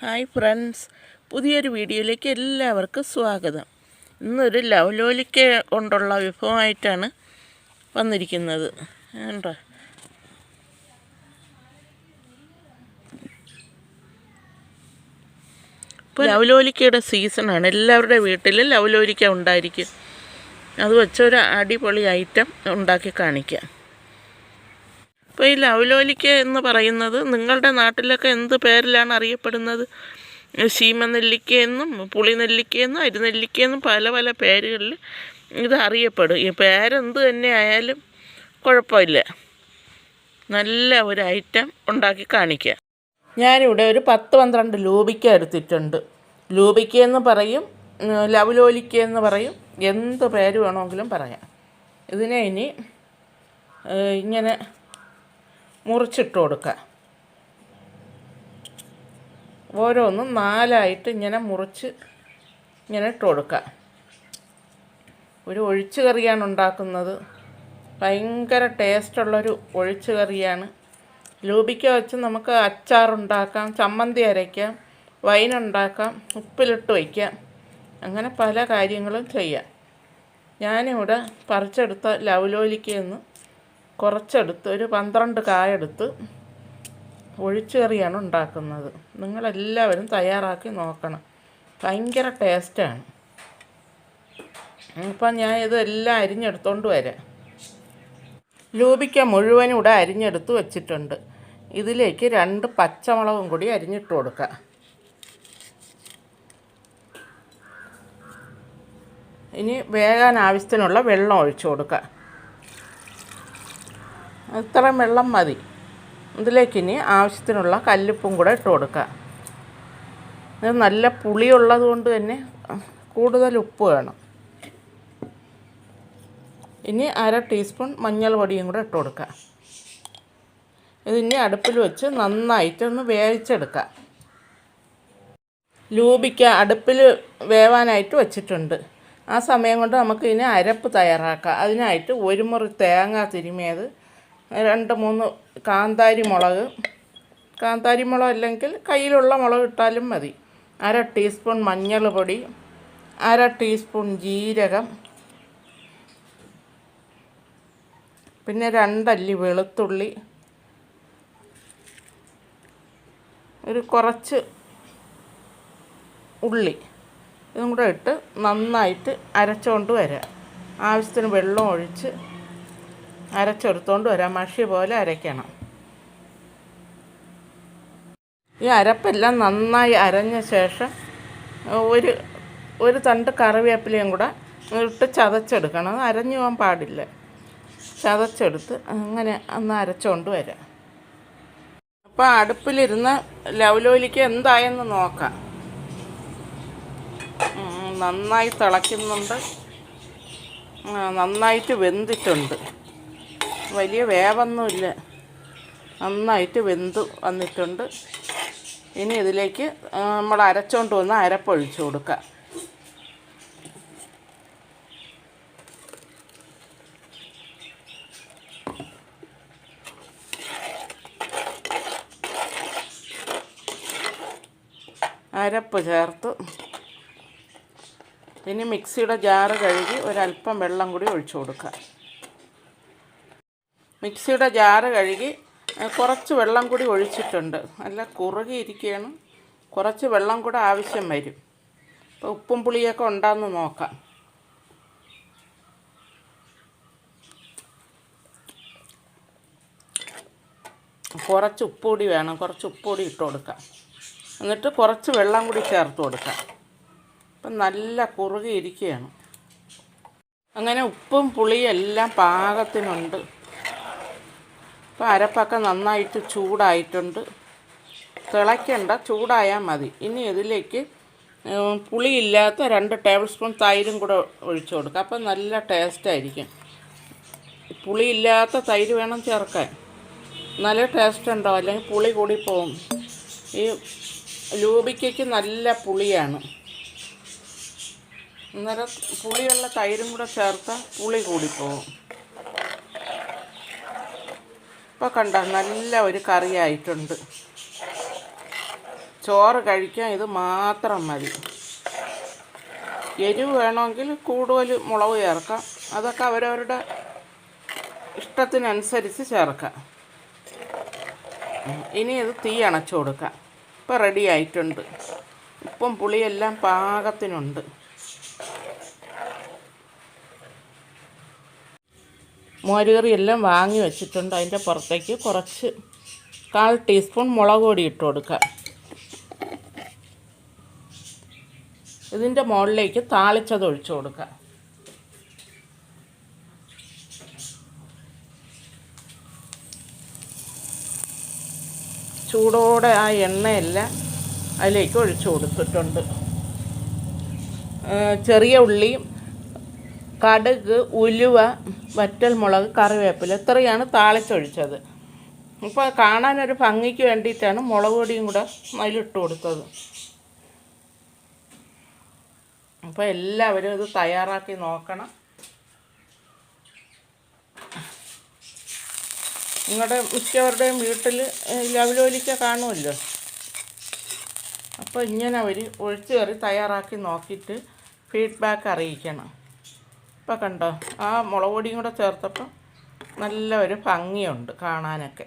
Hi friends. പുതിയൊരു വീഡിയോയിലേക്ക് എല്ലാവർക്കും സ്വാഗതം. ഇന്നൊരു ലവലോലിക്ക കൊണ്ടുള്ള വിഭവമായിട്ടാണ് വന്നിരിക്കുന്നത്. കണ്ടോ? ഇപ്പോൾ ലവലോലിക്കയുടെ സീസണാണ് എല്ലാവരുടെ വീട്ടിലും ലവലോലിക്ക ഉണ്ടായിരിക്കും. അത് വെച്ചൊരു അടിപൊളി ഐറ്റം ഉണ്ടാക്കി കാണിക്കാം. ഇപ്പോൾ ഈ ലവലോലിക്ക എന്ന് പറയുന്നത് നിങ്ങളുടെ നാട്ടിലൊക്കെ എന്ത് പേരിലാണ് അറിയപ്പെടുന്നത്? ശീമനെല്ലിക്ക എന്നും പുളിനെല്ലിക്ക എന്നും അരിനെല്ലിക്ക എന്നും പല പല പേരുകളിൽ ഇത് അറിയപ്പെടും. ഈ പേരെന്ത് തന്നെ ആയാലും കുഴപ്പമില്ല. നല്ല ഒരു ഐറ്റം ഉണ്ടാക്കി കാണിക്കാം ഞാനിവിടെ ഒരു പത്ത് പന്ത്രണ്ട് ലൂബിക്ക എടുത്തിട്ടുണ്ട്. ലൂബിക്ക എന്ന് പറയും ലവലോലിക്ക എന്ന് പറയും എന്ത് പേര് വേണമെങ്കിലും പറയാം. ഇതിനെ ഇനി ഇങ്ങനെ മുറിച്ചിട്ട് കൊടുക്കുക. ഓരോന്നും നാലായിട്ട് ഇങ്ങനെ മുറിച്ച് ഇങ്ങനെ ഇട്ട് കൊടുക്കുക. ഒരു ഒഴിച്ചു കറിയാണ് ഉണ്ടാക്കുന്നത്. ഭയങ്കര ടേസ്റ്റുള്ളൊരു ഒഴിച്ചു കറിയാണ്. ലൂബിക്ക വെച്ച് നമുക്ക് അച്ചാറുണ്ടാക്കാം ചമ്മന്തി അരയ്ക്കാം വൈൻ ഉണ്ടാക്കാം ഉപ്പിലിട്ട് വയ്ക്കാം. അങ്ങനെ പല കാര്യങ്ങളും ചെയ്യാം. ഞാനിവിടെ പറിച്ചെടുത്ത ലവലോലിക്കയെന്ന് കുറച്ചെടുത്ത് ഒരു പന്ത്രണ്ട് കായെടുത്ത് ഒഴിച്ചു കറിയാണ് ഉണ്ടാക്കുന്നത്. നിങ്ങളെല്ലാവരും തയ്യാറാക്കി നോക്കണം. ഭയങ്കര ടേസ്റ്റാണ്. അപ്പം ഞാൻ ഇതെല്ലാം അരിഞ്ഞെടുത്തോണ്ട് വരാം. ലൂപിക്ക മുഴുവനും ഇവിടെ അരിഞ്ഞെടുത്ത് വെച്ചിട്ടുണ്ട്. ഇതിലേക്ക് രണ്ട് പച്ചമുളകും കൂടി അരിഞ്ഞിട്ട് കൊടുക്കുക ഇനി വേകാൻ ആവശ്യത്തിനുള്ള വെള്ളം ഒഴിച്ചു കൊടുക്കുക ഇത്രയും വെള്ളം മതി. ഇതിലേക്ക് ഇനി ആവശ്യത്തിനുള്ള കല്ലുപ്പും കൂടെ ഇട്ട് കൊടുക്കുക. ഇത് നല്ല പുളിയുള്ളത് കൊണ്ട് തന്നെ കൂടുതൽ ഉപ്പ് വേണം. ഇനി അര ടീസ്പൂൺ മഞ്ഞൾ പൊടിയും കൂടെ ഇട്ട് കൊടുക്കുക. ഇതിനി അടുപ്പിൽ വെച്ച് നന്നായിട്ടൊന്ന് വേവിച്ചെടുക്കുക. ലൂബിക്ക അടുപ്പിൽ വേവാനായിട്ട് വെച്ചിട്ടുണ്ട്. ആ സമയം കൊണ്ട് നമുക്ക് ഇനി അരപ്പ് തയ്യാറാക്കാം. അതിനായിട്ട് ഒരു മുറി തേങ്ങ തിരുമിയത് രണ്ട് മൂന്ന് കാന്താരി മുളക്. കാന്താരി മുളക് അല്ലെങ്കിൽ കയ്യിലുള്ള മുളക് ഇട്ടാലും മതി. അര ടീസ്പൂൺ മഞ്ഞൾ പൊടി അര ടീസ്പൂൺ ജീരകം പിന്നെ രണ്ടല്ലി വെളുത്തുള്ളി ഒരു കുറച്ച് ഉള്ളി. ഇതും കൂടെ ഇട്ട് നന്നായിട്ട് അരച്ചുകൊണ്ട് വരാം. ആവശ്യത്തിന് വെള്ളം ഒഴിച്ച് അരച്ചെടുത്തോണ്ട് വരാം മഷി പോലെ അരയ്ക്കണം. ഈ അരപ്പെല്ലാം നന്നായി അരഞ്ഞ ശേഷം ഒരു ഒരു തണ്ട് കറിവേപ്പിലയും കൂടെ ഇട്ട് ചതച്ചെടുക്കണം. അത് അരഞ്ഞു പോകാൻ പാടില്ല. ചതച്ചെടുത്ത് അങ്ങനെ ഒന്ന് അരച്ചുകൊണ്ട് വരാം. അപ്പോൾ അടുപ്പിലിരുന്ന് ലവലോലിക്ക് എന്തായെന്ന് നോക്കാം. നന്നായി തിളയ്ക്കുന്നുണ്ട്. നന്നായിട്ട് വെന്തിട്ടുണ്ട്. വലിയ വേവൊന്നുമില്ല. നന്നായിട്ട് വെന്ത് വന്നിട്ടുണ്ട്. ഇനി ഇതിലേക്ക് നമ്മൾ അരച്ചോണ്ട് വന്ന് അരപ്പൊഴിച്ചു കൊടുക്കുക അരപ്പ് ചേർത്ത്. ഇനി മിക്സിയുടെ ജാറ് കഴുകി ഒരല്പം വെള്ളം കൂടി ഒഴിച്ചു കൊടുക്കുക മിക്സിയുടെ ജാറ് കഴുകി കുറച്ച് വെള്ളം കൂടി ഒഴിച്ചിട്ടുണ്ട്. നല്ല കുറുകിയിരിക്കുകയാണ് കുറച്ച് വെള്ളം കൂടെ ആവശ്യം വരും. അപ്പോൾ ഉപ്പും പുളിയൊക്കെ ഉണ്ടാന്ന് നോക്കാം. കുറച്ച് ഉപ്പ് കൂടി വേണം. കുറച്ച് ഉപ്പുപൊടി ഇട്ട് കൊടുക്കാം. എന്നിട്ട് കുറച്ച് വെള്ളം കൂടി ചേർത്ത് കൊടുക്കാം. അപ്പം നല്ല കുറുകിയിരിക്കുകയാണ് അങ്ങനെ ഉപ്പും പുളിയും എല്ലാം പാകത്തിനുണ്ട്. അപ്പോൾ അരപ്പൊക്കെ നന്നായിട്ട് ചൂടായിട്ടുണ്ട്. തിളയ്ക്കണ്ട ചൂടായാൽ മതി. ഇനി ഇതിലേക്ക് പുളിയില്ലാത്ത രണ്ട് ടേബിൾ സ്പൂൺ തൈരും കൂടെ ഒഴിച്ചു കൊടുക്കുക അപ്പം നല്ല ടേസ്റ്റായിരിക്കും പുളിയില്ലാത്ത തൈര് വേണം ചേർക്കാൻ. നല്ല ടേസ്റ്റ് ഉണ്ടോ? അല്ലെങ്കിൽ പുളി കൂടി പോകും ഈ ലൂബിക്കയ്ക്ക് നല്ല പുളിയാണ്. അന്നേരം പുളിയുള്ള തൈരും കൂടെ ചേർത്താൽ പുളി കൂടിപ്പോകും ഇപ്പോൾ കണ്ട നല്ല ഒരു കറിയായിട്ടുണ്ട്. ചോറ് കഴിക്കാൻ ഇത് മാത്രം മതി. എരിവ് വേണമെങ്കിൽ കൂടുതൽ മുളക് ചേർക്കാം. അതൊക്കെ അവരവരുടെ ഇഷ്ടത്തിനനുസരിച്ച് ചേർക്കാം. ഇനി ഇത് തീ അണച്ചു കൊടുക്കാം. ഇപ്പം റെഡി ആയിട്ടുണ്ട്. ഉപ്പും പുളിയെല്ലാം പാകത്തിനുണ്ട്. മോരുകറി എല്ലാം വാങ്ങി വെച്ചിട്ടുണ്ട്. അതിന്റെ പുറത്തേക്ക് കുറച്ച് കാൽ ടീസ്പൂൺ മുളക് പൊടി ഇട്ട് കൊടുക്കുക ഇതിന്റെ മുകളിലേക്ക് താളിച്ചത് ഒഴിച്ചു കൊടുക്കുക ചൂടോടെ ആ എണ്ണയെല്ലാം അതിലേക്ക് ഒഴിച്ചു കൊടുത്തിട്ടുണ്ട്. ചെറിയ ഉള്ളിയും കടുക് ഉലുവ വറ്റൽമുളക് കറിവേപ്പില ഇത്രയാണ് താളിച്ചൊഴിച്ചത്. ഇപ്പോൾ കാണാനൊരു ഭംഗിക്ക് വേണ്ടിയിട്ടാണ് മുളക് പൊടിയും കൂടെ അതിലിട്ട് കൊടുത്തത്. അപ്പോൾ എല്ലാവരും ഇത് തയ്യാറാക്കി നോക്കണം. നിങ്ങളുടെ മിക്കവരുടെയും വീട്ടിൽ ലവലോലിക്ക കാണുമല്ലോ? അപ്പോൾ ഇങ്ങനെ അവർ ഒഴിച്ചു കയറി തയ്യാറാക്കി നോക്കിയിട്ട് ഫീഡ്ബാക്ക് അറിയിക്കണം. ഇപ്പം കണ്ടോ? ആ മുളക് പൊടിയും കൂടെ ചേർത്തപ്പോൾ നല്ല ഒരു ഭംഗിയുണ്ട് കാണാനൊക്കെ.